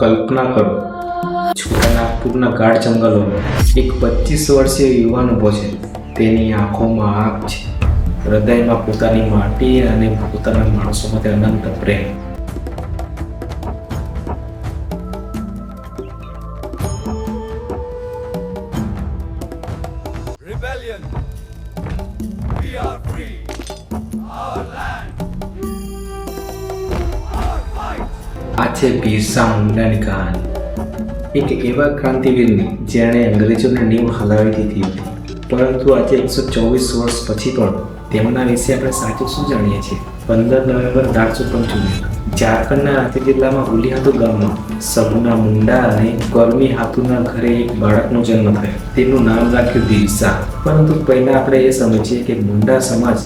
કલ્પના કરો છોટાનાગપુરના ગાઢ જંગલોમાં એક પચીસ વર્ષીય યુવાન ઊભો છે તેની આંખોમાં આંખ છે હૃદયમાં પોતાની માટી અને પોતાના માણસો માટે અનંત પ્રેમ Rebellion. We are free. આ છે બિરસા મુંડાની કહાની. એક એવા ક્રાંતિવીરની જેણે અંગ્રેજોને નીવ હલાવી દીધી હતી. પરંતુ આજે એકસો ચોવીસ વર્ષ પછી પણ તેમના વિશે આપણે સાચું શું જાણીએ છીએ? પંદર નવેમ્બર અઢારસો પંચોતેર, ઝારખંડના રાંચી જિલ્લામાં હુલિહાતુ ગામમાં સબુના મુંડા અને ગરમી હાતુના ઘરે એક બાળકનો જન્મ થયો. તેનું નામ રાખ્યું બિરસા. પરંતુ પહેલા આપણે એ સમજીએ કે મુંડા સમાજ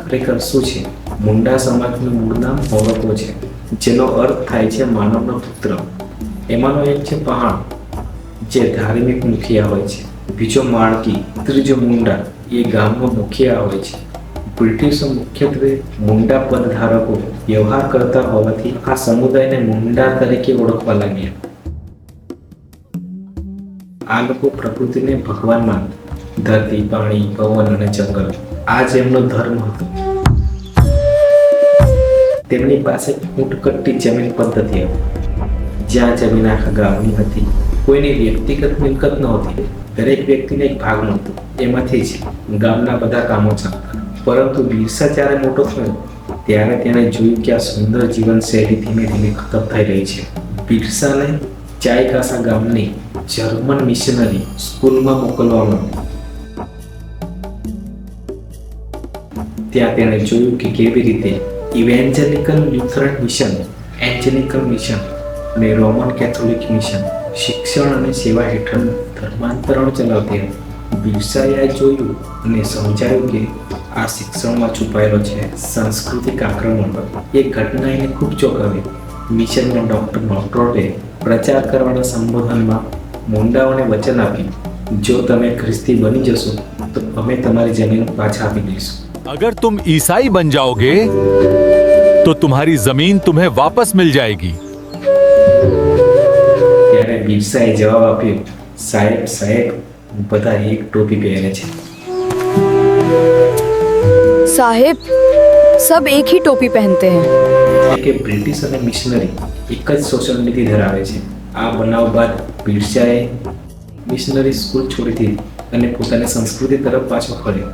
ખરેખર શું છે? મુંડા સમાજનું મૂળ નામ મોરકો છે. જેનો અર્થ થાય છે માનવનો પુત્ર. એમાંનો એક છે પહાણ, જે ધાર્મિક મુખિયા હોય છે. બીજો માળકી ત્રીજો મુંડા, એ ગામનો મુખિયા હોય છે. બ્રિટિશો મુખ્યત્વે મુંડા પદધારકો વ્યવહાર કરતા હોવાથી આ સમુદાયને મુંડા તરીકે ઓળખવા લાગ્યા. આ લોકો પ્રકૃતિને ભગવાન માનતા. ધરતી, પાણી, પવન અને જંગલ. આ જ એમનો ધર્મ હતો. તેમની પાસે ઊંટકટ્ટી જમીન પદ્ધતિ હતી. જ્યાં જમીન આખા ગામની હતી. કોઈની વ્યક્તિગત મિલકત નહોતી. દરેક વ્યક્તિને એક ભાગ મળતો. એમાંથી જ ગામના બધા કામો ચાલતા. પરંતુ બિરસા જ્યારે મોટો થયો, ત્યારે તેણે જોયું કે આ સુંદર જીવનશૈલી ધીમે ધીમે ખતમ થઈ રહી છે. બિરસાને ચાયકાસા ગામની જર્મન મિશનરી સ્કૂલમાં મોકલવામાં ત્યાં તેણે જોયું કે કેવી રીતે evangelical Lutheran mission evangelical mission અને રોમન કેથોલિક મિશન શિક્ષણ અને સેવા હેઠળ ધર્માંતરણ ચલાવતી હતી બિરસાએ જોયું અને સમજાયું કે આ શિક્ષણમાં છુપાયેલો છે સાંસ્કૃતિક આક્રમણ. એ ઘટના એને ખૂબ ચોંકાવી. મિશનના ડૉક્ટર નોટ્રોટે પ્રચાર કરવાના સંબોધનમાં મુંડાઓને વચન આપ્યું જો તમે ખ્રિસ્તી બની જશો, તો અમે તમારી જમીન પાછા આપી દઈશું. अगर तुम ईसाई बन जाओगे तो तुम्हारी जमीन तुम्हें वापस मिल जाएगी ત્યારે બિરસાએ જવાબ આપ્યો સાહેબ સાહેબ બધા એક ટોપી પહેરે છે साहेब सब एक ही टोपी पहनते हैं એટલે કે બ્રિટિશ અને મિશનરી એક જ સોશિયલ નીતિ ધરાવે છે આ બનાવ બાદ બિરસાએ મિશનરી સ્કૂલ છોડી દીધી અને પોતાની સંસ્કૃતિ તરફ પાછો ફર્યો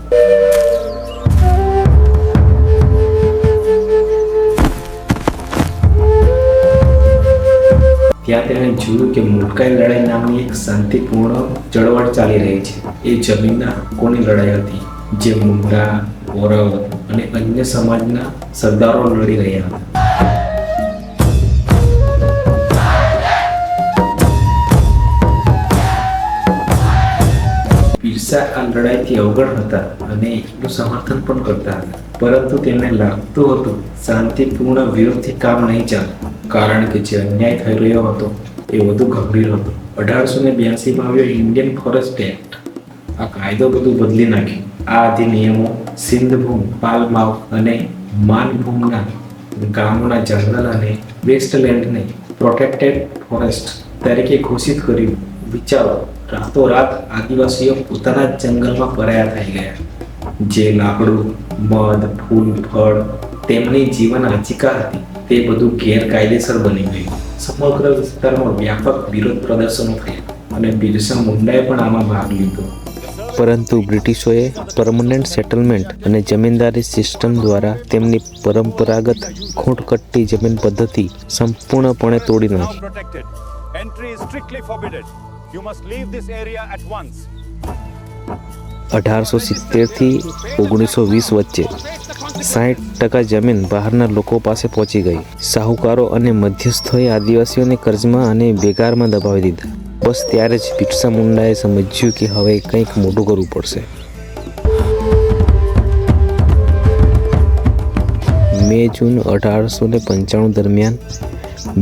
ત્યાં તેણે જોયું કે મુટકાઈ લડાઈ નામની એક શાંતિપૂર્ણ ચળવળ ચાલી રહી છે. એ જમીનના હકોની લડાઈ હતી? જે મુંડા ઓરવ અને અન્ય સમાજના સરદારો લડી રહ્યા હતા. બિરસા આ લડાઈથી અવગણ હતા અને એનું સમર્થન પણ કરતા હતા. પરંતુ તેમને લાગતું હતું, શાંતિપૂર્ણ વિરોધથી કામ નહીં ચાલે. કારણ કે જે અન્યાય થઈ રહ્યો હતો એ વધુ ગંભીર હતો. અઢારસો ને બ્યાસીમાં આવ્યો ઇન્ડિયન ફોરેસ્ટ એક્ટ આ કાયદો બધું બદલી નાખ્યો. આ અધિનિયમો સિંધભૂમ, પાલમાવ અને માનભૂમના ગામોના જંગલ અને વેસ્ટલેન્ડને પ્રોટેક્ટેડ ફોરેસ્ટ તરીકે ઘોષિત કર્યું. વિચારો, રાતોરાત આદિવાસીઓ પોતાના જ જંગલમાં પરાયા થઈ ગયા. જે લાકડું, મધ, ફૂલ, ફળ તેમની જીવન આજીકા હતી. તે બધું ગેરકાયદેસર બની ગયું. સમગ્ર વિસ્તારમાં વ્યાપક વિરોધ પ્રદર્શનો થયા અને બિરસા મુંડાએ પણ આમાં ભાગ લીધો. પરંતુ બ્રિટિશોએ પરમનન્ટ સેટલમેન્ટ અને જમીનદારી સિસ્ટમ દ્વારા તેમની પરંપરાગત ખૂંટકટ્ટી જમીન પદ્ધતિ સંપૂર્ણપણે તોડી નાખી. Entry strictly forbidden you must leave this area at once. અઢારસો સિત્તેરથી ઓગણીસો વીસ વચ્ચે સાહીઠ ટકા જમીન બહારના લોકો પાસે પહોંચી ગઈ. સાહુકારો અને મધ્યસ્થોએ આદિવાસીઓને કર્જમાં અને બેગારમાં દબાવી દીધા. બસ ત્યારે જ બિરસા મુંડાએ સમજ્યું કે હવે કંઈક મોટું કરવું પડશે. મે જૂન અઢારસો ને પંચાણું દરમિયાન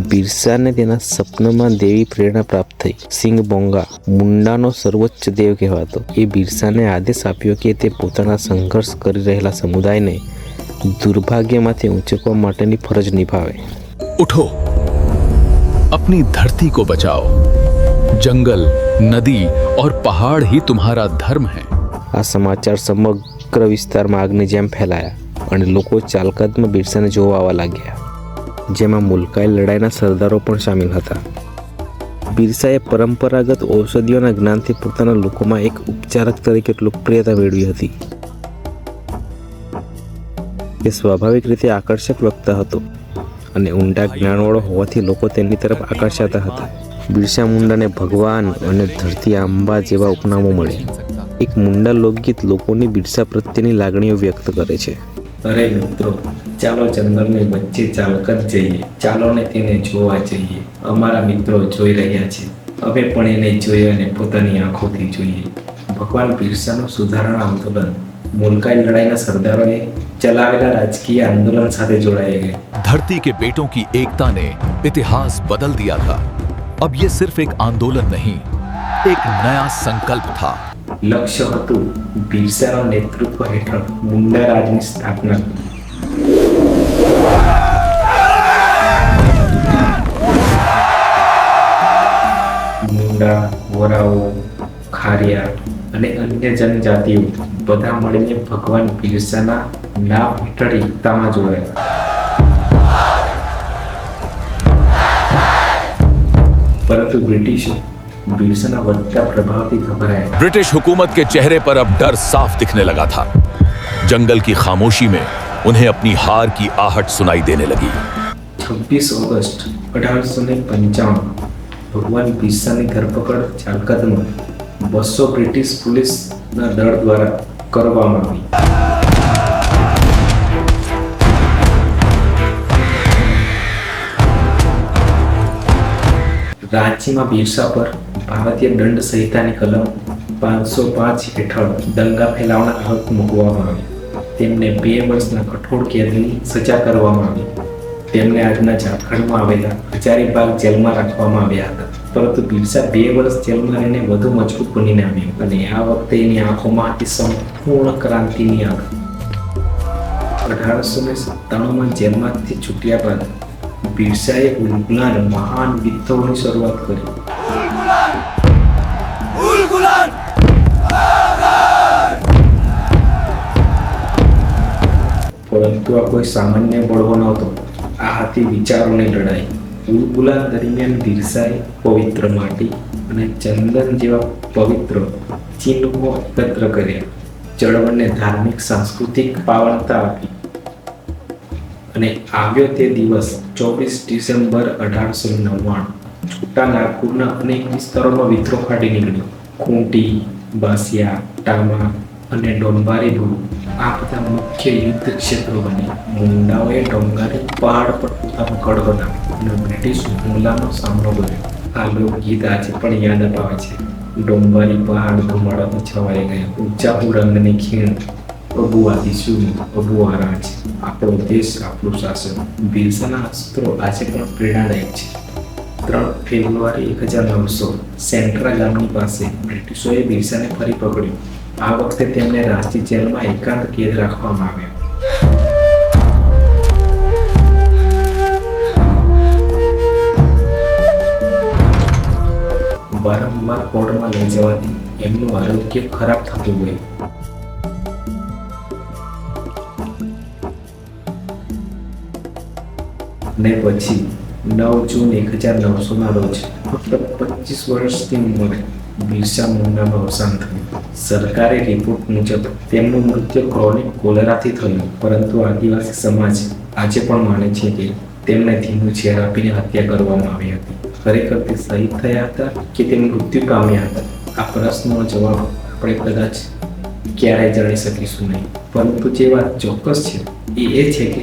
બિરસાને તેના સપનામાં દેવી પ્રેરણા પ્રાપ્ત થઈ સિંગ બોંગા મુંડાનો સર્વોચ્ચ દેવ કહેવાતો એ બિરસાને આદેશ આપ્યો કે તે પોતાના સંઘર્ષ કરી રહેલા સમુદાયને દુર્ભાગ્યમાંથી ઉંચકવા માટેની ફરજ નિભાવે उठो अपनी धरती को बचाओ जंगल नदी और पहाड़ ही तुम्हारा धर्म है આ સમાચાર સમગ્ર વિસ્તારમાં આગની જેમ ફેલાયા અને લોકો ચાલકદમાં બિરસાને જોવા આવવા લાગ્યા જેમાં મુલકાઈ લડાઈના સરદારો પણ સામેલ હતા. બિરસાએ પરંપરાગત ઔષધિઓના જ્ઞાનથી પોતાના લોકોમાં એક ઉપચારક તરીકે લોકપ્રિયતા મેળવી હતી. તે સ્વાભાવિક રીતે આકર્ષક વક્તા હતો અને ઊંડા જ્ઞાનવાળો હોવાથી લોકો તેની તરફ આકર્ષાતા હતા. બિરસા મુંડાને ભગવાન અને ધરતી આંબા જેવા ઉપનામો મળ્યા. એક મુંડા લોકગીત લોકોની બિરસા પ્રત્યેની લાગણીઓ વ્યક્ત કરે છે. અરે મિત્રો ચાલો જંગલની વચ્ચે ચાલકત જઈએ ચાલો ને તેને જોવા જઈએ અમારા મિત્રો જોઈ રહ્યા છે અમે પણ એને જોઈએ અને પોતાની આંખોથી જોઈએ ભગવાન બિરસાનું સુધારણા આંદોલન મુલકાઈ લડાઈના સરદારોએ ચલાવેલા રાજકીય આંદોલન સાથે જોડાઈ ગયા धरती के बेटों की एकता ने इतिहास बदल दिया था अब ये सिर्फ एक आंदोलन नहीं एक नया संकल्प था લક્ષ્ય હતું બિરસાના નેતૃત્વ હેઠળ મુંડા રાજની સ્થાપના. મુંડા, વરાઓ, ખારિયા અને અન્ય જનજાતિઓ બધા મળીને ભગવાન બિરસાના નામ હેઠળ એકતામાં જોડાયા. પરંતુ બ્રિટિશો બિરસાના વધતા પ્રભાવથી ગભરાયા ब्रिटिश हुकूमत के चेहरे पर अब डर साफ दिखने लगा था जंगल की खामोशी में उन्हें अपनी हार की आहट सुनाई देने लगी છવ્વીસ ઓગસ્ટ અઢારસો ને પંચાવન ભગવાન બિરસાની ધરપકડ ચાલકતમાં બસો બ્રિટિશ પોલીસના દળ દ્વારા કરવામાં આવી રાંચીમાં બિરસા પર ભારતીય દંડ સંહિતાની કલમ પાંચસો પાંચ હેઠળ દંગા ફેલાવના હક મૂકવામાં આવ્યો તેમને બે વર્ષના કઠોર કેદની સજા કરવામાં આવી તેમને આજના ઝારખંડમાં આવેલા હજારીબાગ જેલમાં રાખવામાં આવ્યા હતા પરંતુ બિરસા બે વર્ષ જેલમાં રહીને વધુ મજબૂત બનીને આવ્યો અને આ વખતે એની આંખોમાં હતી સંપૂર્ણ ક્રાંતિની આંખ અઢારસો ને સત્તાણુંમાં જેલમાંથી છૂટ્યા બાદ બિરસાએ ઉલગુલાન મહાન વિદ્રોહની શરૂઆત કરી પરંતુ આ કોઈ સામાન્ય બળવો નહોતો. આ હતી વિચારોની લડાઈ. ઉલગુલાન દરમિયાન બિરસાએ પવિત્ર માટી અને ચંદન જેવા પવિત્ર ચિહ્નો એકત્ર કર્યા. ચળવળને ધાર્મિક, સાંસ્કૃતિક પાવનતા આપી. અને આવ્યો તે દિવસ ચોવીસ ડિસેમ્બર અઢારસો નવ્વાણું. છોટા નાગપુરના અનેક વિસ્તારોમાં વિદ્રોહ ફાટી નીકળ્યો. ખૂંટી, બાસિયા, ટામા અને ડોંબારીપુર આ બધા મુખ્ય યુદ્ધ ક્ષેત્રો બની મુંડાઓએ ડોંગારી પહાડ પર પોતાનો કડ બનાવ્યો અને બ્રિટિશ હુમલાનો સામનો કર્યો. આ લોકગીત આજે પણ યાદ અપાવે છે. ડોંબારી પહાડ ધુમાડામાં છવાઈ ગયા. ઊંચા ઉરંગની ખીણ. અબુ આદિશું અબુ આરાજ આપણો દેશ, આપણું શાસન. બિરસાના અસ્ત્રો આજે પણ પ્રેરણાદાયક છે. ત્રણ ફેબ્રુઆરી, એક હજાર નવસો. સેન્ટ્રા ગામની પાસે બ્રિટિશોએ બિરસાને ફરી પકડ્યો. આ વખતે તેમને રાંચી જેલમાં એકાંત કેદ રાખવામાં આવ્યો. વારંવાર કોર્ટમાં લઈ જવાથી એમનું આરોગ્ય ખરાબ થતું ગયું. ને પછી નવ જૂન એક હજાર નવસોના રોજ ફક્ત પચીસ વર્ષની ઉંમરે બિરસા મુંડાનું અવસાન થયું સરકારી રિપોર્ટ મુજબ તેમનું મૃત્યુ ક્રોનિક કોલેરાથી થયું, પરંતુ આદિવાસી સમાજ આજે પણ માને છે કે તેમને ધીમું ઝેર આપીને હત્યા કરવામાં આવી હતી. ખરેખર તે શહીદ થયા હતા કે તે મૃત્યુ પામ્યા હતા? આ પ્રશ્નનો જવાબ આપણે કદાચ ક્યારેય જાણી શકીશું નહીં. પરંતુ જે વાત ચોક્કસ છે, એ એ છે કે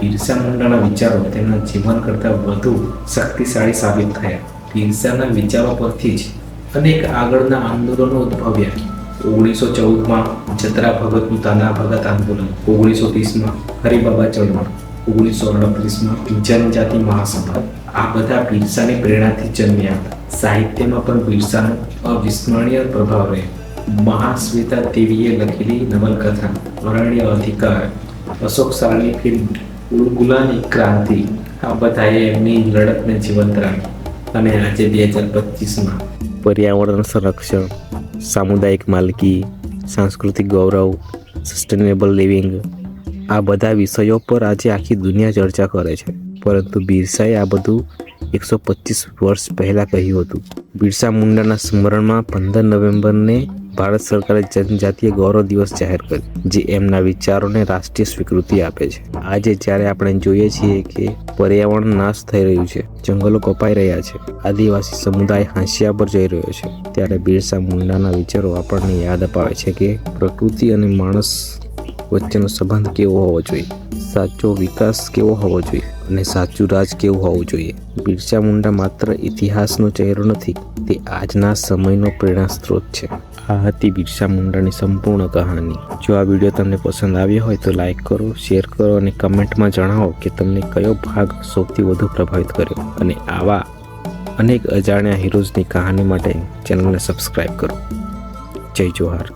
બિરસા મુંડાના વિચારો તેમના જીવન કરતાં વધુ શક્તિશાળી સાબિત થયા. બિરસાના વિચારો પરથી જ અનેક આગળના આંદોલનો ઉદ્ભવ્યા. ઓગણીસો ચૌદમાં જતરા ભગતનું તાના ભગત આંદોલન, ઓગણીસો ત્રીસમાં હરિબાબા ચળવળ, ઓગણીસો અડત્રીસમાં જનજાતિ મહાસભા. આ બધા બિરસાની પ્રેરણાથી જન્મ્યા. હતા સાહિત્યમાં પણ બિરસાનો અવિસ્મરણીય પ્રભાવ રહ્યો. મહાશ્વેતા દેવીએ લખેલી નવલકથા, અરણ્ય અધિકાર, અશોક સારની ફિલ્મ ઉલગુલાની ક્રાંતિ, આ બધાએ એમની લડતને જીવંત રાખી. અને આજે બે હજાર પચીસમાં. પર્યાવરણ સંરક્ષણ, સામુદાયિક માલકી, સાંસ્કૃતિક ગૌરવ સસ્ટેનેબલ લિવિંગ આ બધા વિષયો પર આજે આખી દુનિયા ચર્ચા કરે છે. પરંતુ બિરસાએ આ બધું એકસો પચીસ વર્ષ પહેલાં કહ્યું હતું. બિરસા મુંડાના સ્મરણમાં પંદર નવેમ્બરને ભારત સરકારે જનજાતીય ગૌરવ દિવસ જાહેર કર્યો, જે એમના વિચારોને રાષ્ટ્રીય સ્વીકૃતિ આપે છે. આજે જ્યારે આપણે જોઈએ છીએ કે પર્યાવરણ નાશ થઈ રહ્યું છે, જંગલો કપાઈ રહ્યા છે, આદિવાસી સમુદાય હાંસિયા પર જઈ રહ્યો છે, ત્યારે બિરસા મુંડાના વિચારો આપણને યાદ અપાવે છે કે પ્રકૃતિ અને માણસ વચ્ચેનો સંબંધ કેવો હોવો જોઈએ. સાચો વિકાસ કેવો હોવો જોઈએ અને સાચું રાજ કેવું હોવું જોઈએ? બિરસા મુંડા માત્ર ઇતિહાસનો ચહેરો નથી, તે આજના સમયનો પ્રેરણા સ્ત્રોત છે. આ હતી બિરસા મુંડાની સંપૂર્ણ કહાની. જો આ વીડિયો તમને પસંદ આવ્યો હોય તો લાઇક કરો, શેર કરો અને કમેન્ટમાં જણાવો કે તમને કયો ભાગ સૌથી વધુ પ્રભાવિત કર્યો. અને આવા અનેક અજાણ્યા હીરોઝની કહાની માટે ચેનલને સબસ્ક્રાઈબ કરો. જય જોહાર.